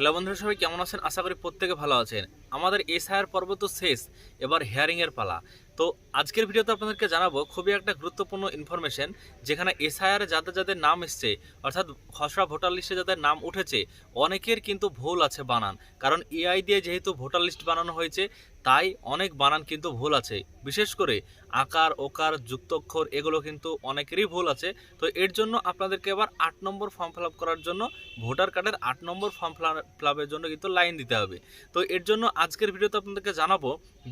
Hello বন্ধুরা, সবাই কেমন আছেন? আশা করি প্রত্যেকে ভালো আছেন। আমাদের এসআইআর পর্ব তো শেষ, এবার হেয়ারিংয়ের পালা। তো আজকের ভিডিওতে আপনাদেরকে জানাব, খুবই একটা গুরুত্বপূর্ণ ইনফরমেশন যেখানে এসআইআর যাদের যাদের নাম এসছে, অর্থাৎ খসড়া ভোটার লিস্টে যাদের নাম উঠেছে, অনেকের কিন্তু ভুল আছে বানান। কারণ এআই দিয়ে যেহেতু ভোটার লিস্ট বানানো হয়েছে, তাই অনেক বানান কিন্তু ভুল আছে। বিশেষ করে আকার, ওকার, যুক্তক্ষর, এগুলো কিন্তু অনেকেরই ভুল আছে। তো এর জন্য আপনাদেরকে এবার আট নম্বর ফর্ম ফিল করার জন্য ভোটার কার্ডের আট নম্বর ফর্ম ফিল জন্য কিন্তু লাইন দিতে হবে। তো এর জন্য আজকের ভিডিওতে আপনাদেরকে জানাব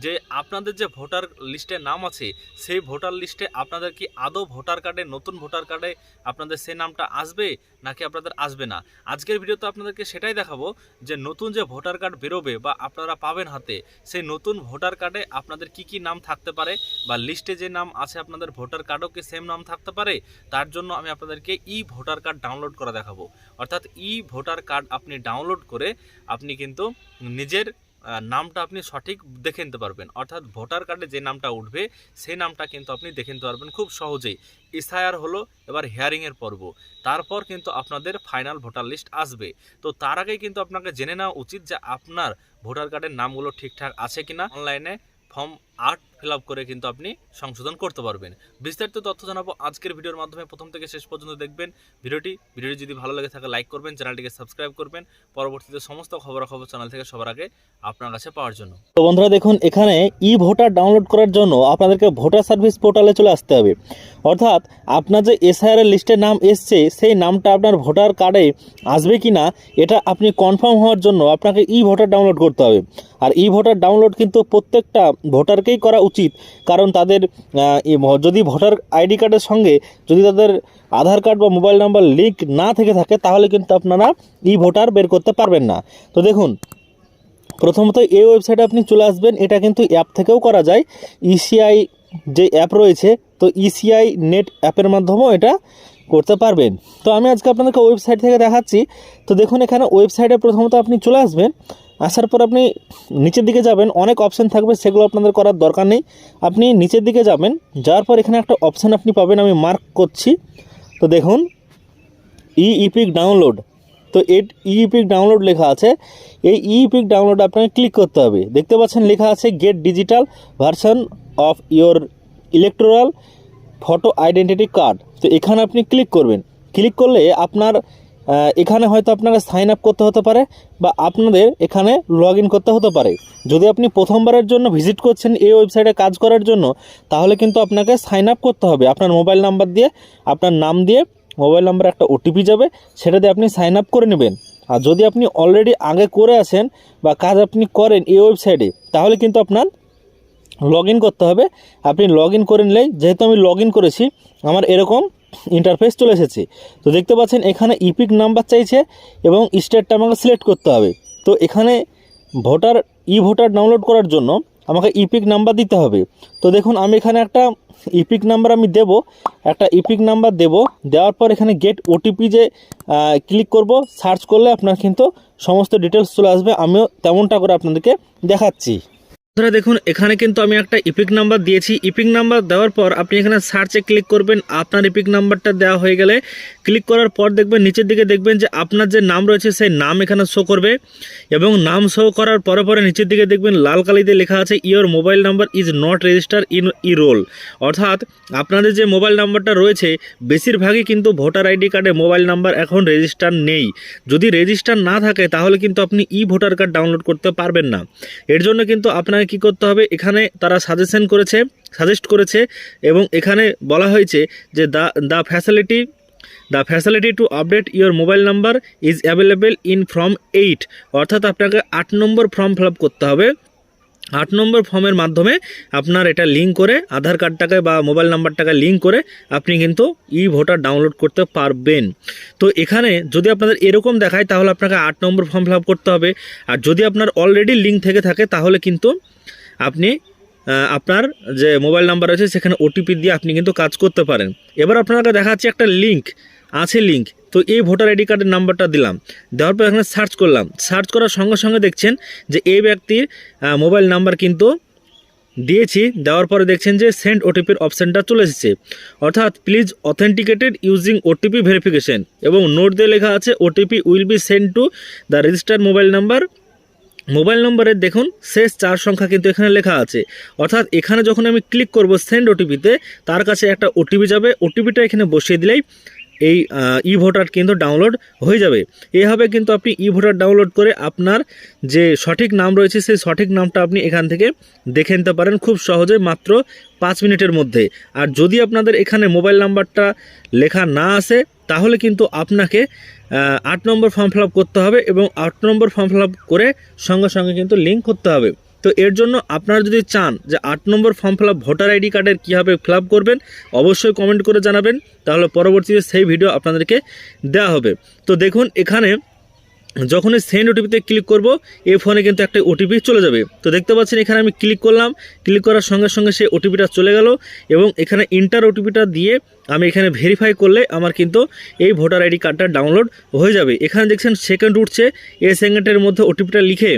যে আপনাদের যে ভোটার লিস্টে নাম আছে, সেই ভোটার লিস্টে আপনাদের কি আদৌ ভোটার কার্ডে নতুন ভোটার কার্ডে আপনাদের সেই নামটা আসবে নাকি আপনাদের আসবে না? আজকের ভিডিওতে আপনাদেরকে সেটাই দেখাবো যে নতুন যে ভোটার কার্ড বেরোবে বা আপনারা পাবেন হাতে, সেই নতুন ভোটার কার্ডে আপনাদের কি কি নাম থাকতে পারে বা লিস্টে যে নাম আছে আপনাদের ভোটার কার্ডও কি সেম নাম থাকতে পারে? তার জন্য আমি আপনাদেরকে ই ভোটার কার্ড ডাউনলোড করে দেখাবো। অর্থাৎ ই ভোটার কার্ড আপনি ডাউনলোড করে আপনি কিন্তু নিজের নামটা আপনি সঠিক দেখে নিতে পারবেন। অর্থাৎ ভোটার কার্ডে যে নামটা উঠবে সেই নামটা কিন্তু আপনি দেখে নিতে পারবেন খুব সহজেই। এসআইআর হলো এবার হিয়ারিংয়ের পর্ব। তারপর কিন্তু আপনাদের ফাইনাল ভোটার লিস্ট আসবে। তো তার আগে কিন্তু আপনাকে জেনে নেওয়া উচিত যে আপনার ভোটার কার্ডের নামগুলো ঠিকঠাক আছে কিনা। অনলাইনে ফর্ম আট ফিল করে কিন্তু আপনি সংশোধন করতে পারবেন। বিস্তারিত তথ্য জানাব আজকের ভিডিওর মাধ্যমে। প্রথম থেকে শেষ পর্যন্ত দেখবেন ভিডিওটি। ভিডিওটি যদি ভালো লাগে থাকে লাইক করবেন, চ্যানেলটিকে সাবস্ক্রাইব করবেন। পরবর্তীতে সমস্ত খবরাখবর চ্যানেল থেকে সবার আগে আপনার কাছে পাওয়ার জন্য। তো বন্ধুরা দেখুন, এখানে ই ভোটার ডাউনলোড করার জন্য আপনাদেরকে ভোটার সার্ভিস পোর্টালে চলে আসতে হবে। অর্থাৎ আপনার যে এসআইআর এর লিস্টে নাম এসছে, সেই নামটা আপনার ভোটার কার্ডে আসবে কি না এটা আপনি কনফার্ম হওয়ার জন্য আপনাকে ই ভোটার ডাউনলোড করতে হবে। আর ই ভোটার ডাউনলোড কিন্তু প্রত্যেকটা ভোটারকেই করা উচিত কারণ তাদের যদি ভোটার আইডি কার্ডের সঙ্গে যদি তাদের আধার কার্ড বা মোবাইল নাম্বার লিঙ্ক না থেকে থাকে, তাহলে কিন্তু আপনারা ই ভোটার বের করতে পারবেন না। তো দেখুন, প্রথমত এই ওয়েবসাইটে আপনি চলে আসবেন, এটা কিন্তু অ্যাপ থেকেও করা যায়। ইসিআই যে অ্যাপ রয়েছে, তো ইসিআই নেট অ্যাপের মাধ্যমেও এটা করতে পারবেন। তো আমি আজকে আপনাদেরকে ওয়েবসাইট থেকে দেখাচ্ছি। তো দেখুন এখানে ওয়েবসাইটে প্রথমত আপনি চলে আসবেন। আসার পর আপনি নিচের দিকে যাবেন, অনেক অপশান থাকবে, সেগুলো আপনাদের করার দরকার নেই। আপনি নিচের দিকে যাবেন, যাওয়ার পর এখানে একটা অপশান আপনি পাবেন, আমি মার্ক করছি। তো দেখুন ই ইপিক ডাউনলোড তো এই ইপিক ডাউনলোড লেখা আছে। এই ইপিক ডাউনলোড আপনাকে ক্লিক করতে হবে। দেখতে পাচ্ছেন লেখা আছে get digital version of your electoral photo identity card তো এখানে আপনি ক্লিক করবেন। ক্লিক করলে আপনার এখানে হয়তো আপনাকে সাইন আপ করতে হতে পারে বা আপনাদের এখানে লগ করতে হতে পারে। যদি আপনি প্রথমবারের জন্য ভিজিট করছেন এই ওয়েবসাইটে কাজ করার জন্য, তাহলে কিন্তু আপনাকে সাইন আপ করতে হবে। আপনার মোবাইল নাম্বার দিয়ে, আপনার নাম দিয়ে মোবাইল নাম্বার একটা ওটিপি যাবে, সেটা দিয়ে আপনি সাইন আপ করে নেবেন। আর যদি আপনি অলরেডি আগে করে আসেন বা কাজ আপনি করেন এই ওয়েবসাইটে তাহলে কিন্তু আপনার লগ করতে হবে। আপনি লগ করে নিলেই, যেহেতু আমি লগ করেছি, আমার এরকম ইন্টারফেস চলে এসেছে। তো দেখতে পাচ্ছেন, এখানে ইপিক নাম্বার চাইছে এবং স্টেটটা আমাকে সিলেক্ট করতে হবে। তো এখানে ভোটার ই ভোটার ডাউনলোড করার জন্য আমাকে ইপিক নাম্বার দিতে হবে। তো দেখুন, আমি এখানে একটা ইপিক নাম্বার আমি দেব। একটা ইপিক নাম্বার দেব। দেওয়ার পর এখানে গেট ওটিপি যে ক্লিক করব সার্চ করলে আপনার কিন্তু সমস্ত ডিটেলস চলে আসবে। আমিও তেমনটা করে আপনাদেরকে দেখাচ্ছি। বন্ধুরা দেখুন, এখানে কিন্তু আমি একটা ইপিক নাম্বার দিয়েছি। ইপিক নাম্বার দেওয়ার পর আপনি এখানে সার্চে ক্লিক করবেন। আপনার ইপিক নাম্বারটা দেওয়া হয়ে গেলে ক্লিক করার পর দেখবেন, নিচের দিকে দেখবেন যে আপনার যে নাম রয়েছে, সেই নাম এখানে শো করবে। এবং নাম শো করার পরে পরে নিচের দিকে দেখবেন, লাল কালিতে লেখা আছে your mobile number is not register in e roll অর্থাৎ আপনাদের যে মোবাইল নাম্বারটা রয়েছে, বেশিরভাগই কিন্তু ভোটার আইডি কার্ডে মোবাইল নাম্বার এখন রেজিস্টার নেই। যদি রেজিস্টার না থাকে, তাহলে কিন্তু আপনি ই ভোটার কার্ড ডাউনলোড করতে পারবেন না। এর জন্য কিন্তু আপনাকে কি করতে হবে? এখানে তারা সাজেশন করেছে সাজেস্ট করেছে এবং এখানে বলা হয়েছে যে the the facility the facility to update your mobile number is available in form eight অর্থাৎ আপনাকে আট নম্বর ফর্ম ফিল করতে হবে। আট নম্বর ফর্মের মাধ্যমে আপনার এটা লিঙ্ক করে, আধার কার্ডটাকে বা মোবাইল নাম্বারটাকে লিঙ্ক করে আপনি কিন্তু ই ভোটার ডাউনলোড করতে পারবেন। তো এখানে যদি আপনাদের এরকম দেখায়, তাহলে আপনাকে আট নম্বর ফর্ম ফিল করতে হবে। আর যদি আপনার অলরেডি লিঙ্ক থেকে থাকে, তাহলে কিন্তু আপনি আপনার যে মোবাইল নাম্বার আছে সেখানে ওটিপি দিয়ে আপনি কিন্তু কাজ করতে পারেন। এবার আপনাকে দেখাচ্ছি একটা লিঙ্ক আছে লিঙ্ক তো এই ভোটার আইডি কার্ডের নাম্বারটা দিলাম। দেওয়ার পর এখানে সার্চ করলাম। সার্চ করার সঙ্গে সঙ্গে দেখছেন যে এই ব্যক্তির মোবাইল নাম্বার কিন্তু দিয়েছি। দেওয়ার পরে দেখছেন যে সেন্ড ওটিপির অপশানটা চলে এসেছে। অর্থাৎ please authenticated using OTP verification এবং নোট দিয়ে লেখা আছে OTP will be send to the register mobile number mobile নম্বরের দেখুন, শেষ চার সংখ্যা কিন্তু এখানে লেখা আছে। অর্থাৎ এখানে যখন আমি ক্লিক করব সেন্ড ওটিপিতে তার কাছে একটা ওটিপি যাবে। ওটিপিটা এখানে বসিয়ে দিলেই এই ই ভোটার কিন্তু ডাউনলোড হয়ে যাবে। এভাবে কিন্তু আপনি ই ভোটার ডাউনলোড করে আপনার যে সঠিক নাম রয়েছে, সেই সঠিক নামটা আপনি এখান থেকে দেখে নিতে পারেন খুব সহজে মাত্র পাঁচ মিনিটের মধ্যে। আর যদি আপনাদের এখানে মোবাইল নাম্বারটা লেখা না আসে, তাহলে কিন্তু আপনাকে আট নম্বর ফর্ম ফিল করতে হবে এবং আট নম্বর ফর্ম ফিল করে সঙ্গে সঙ্গে কিন্তু লিঙ্ক করতে হবে। তো এর জন্য আপনারা যদি চান যে আট নম্বর ফর্ম ফিল ভোটার আইডি কার্ডের কীভাবে ফিল করবেন, অবশ্যই কমেন্ট করে জানাবেন, তাহলে পরবর্তীতে সেই ভিডিও আপনাদেরকে দেওয়া হবে। তো দেখুন, এখানে যখনই সেন্ড ওটিপিতে ক্লিক করব এই ফোনে কিন্তু একটা ওটিপি চলে যাবে। তো দেখতে পাচ্ছেন, এখানে আমি ক্লিক করলাম ক্লিক করার সঙ্গে সঙ্গে সেই ওটিপিটা চলে গেল এবং এখানে ইন্টার ওটিপিটা দিয়ে আমি এখানে ভেরিফাই করলে আমার কিন্তু এই ভোটার আইডি কার্ডটা ডাউনলোড হয়ে যাবে। এখানে দেখছেন সেকেন্ড উঠছে, এই সেকেন্ডের মধ্যে ওটিপিটা লিখে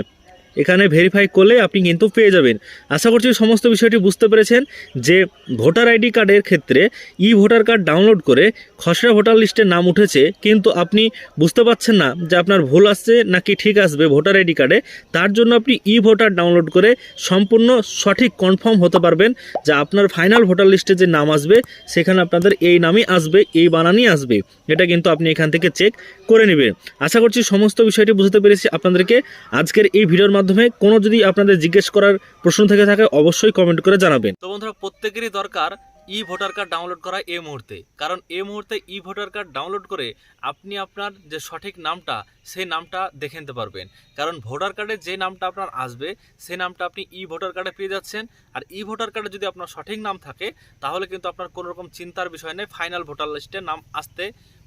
এখানে ভেরিফাই করলে আপনি কিন্তু পেয়ে যাবেন। আশা করছি সমস্ত বিষয়টি বুঝতে পেরেছেন যে ভোটার আইডি কার্ডের ক্ষেত্রে ই ভোটার কার্ড ডাউনলোড করে খসড়া ভোটার লিস্টে নাম উঠেছে, কিন্তু আপনি বুঝতে পারছেন না যে আপনার ভুল আসছে নাকি ঠিক আসবে ভোটার আইডি কার্ডে। তার জন্য আপনি ই ভোটার ডাউনলোড করে সম্পূর্ণ সঠিক কনফার্ম হতে পারবেন যে আপনার ফাইনাল ভোটার লিস্টে যে নাম আসবে, সেখানে আপনাদের এই নামই আসবে, এই বানানই আসবে। এটা কিন্তু আপনি এখান থেকে চেক করে নেবেন। আশা করছি সমস্ত বিষয়টি বুঝতে পেরেছি। আপনাদেরকে আজকের এই ভিডিওর মাধ্যমে কোনো যদি আপনাদের জিজ্ঞেস করার প্রশ্ন থেকে থাকে, অবশ্যই কমেন্ট করে জানাবেন। তো বন্ধুরা, প্রত্যেকেরই দরকার ই ভোটার কার্ড ডাউনলোড করা এই মুহূর্তে। কারণ এই মুহূর্তে ই ভোটার কার্ড ডাউনলোড করে আপনি আপনার যে সঠিক নামটা, সেই নামটা দেখে নিতে পারবেন। কারণ ভোটার কার্ডে যে নামটা আপনার আসবে, সেই নামটা আপনি ই ভোটার কার্ডে পেয়ে যাচ্ছেন। আর ই ভোটার কার্ডে যদি আপনার সঠিক নাম থাকে, তাহলে কিন্তু আপনার কোনো রকম চিন্তার বিষয় নেই ফাইনাল ভোটার লিস্টে নাম আসতে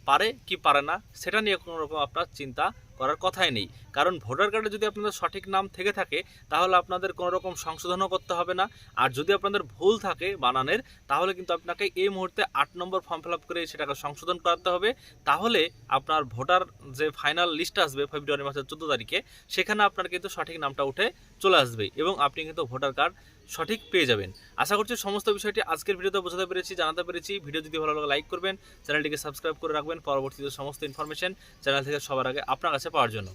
পারে কি পারে না, সেটা নিয়ে কোনো রকম আপনার চিন্তা করার কথাই নেই। কারণ ভোটার কার্ডে যদি আপনাদের সঠিক নাম থেকে থাকে, তাহলে আপনাদের কোনো রকম সংশোধনও করতে হবে না। আর যদি আপনাদের ভুল থাকে বানানের, তাহলে কিন্তু আপনাকে এই মুহূর্তে আট নম্বর ফর্ম ফিল করে সেটাকে সংশোধন করাতে হবে। তাহলে আপনার ভোটার যে ফাইনাল লিস্ট আসবে ফেব্রুয়ারি মাসের চোদ্দ তারিখে, সেখানে আপনার কিন্তু সঠিক নামটা উঠে চলে আসবে এবং আপনি কিন্তু ভোটার কার্ড সঠিক পেয়ে যাবেন। আশা করছি সমস্ত বিষয়টি আজকের ভিডিওতে বোঝাতে পেরেছি, জানাতে পেরেছি। ভিডিও যদি ভালো লাগে, লাইক করবেন। চ্যানেলটিকে সাবস্ক্রাইব করে রাখবেন। পরবর্তীতে সমস্ত ইনফরমেশন চ্যানেল থেকে সবার আগে আপনার কাছে পাওয়ার জন্য।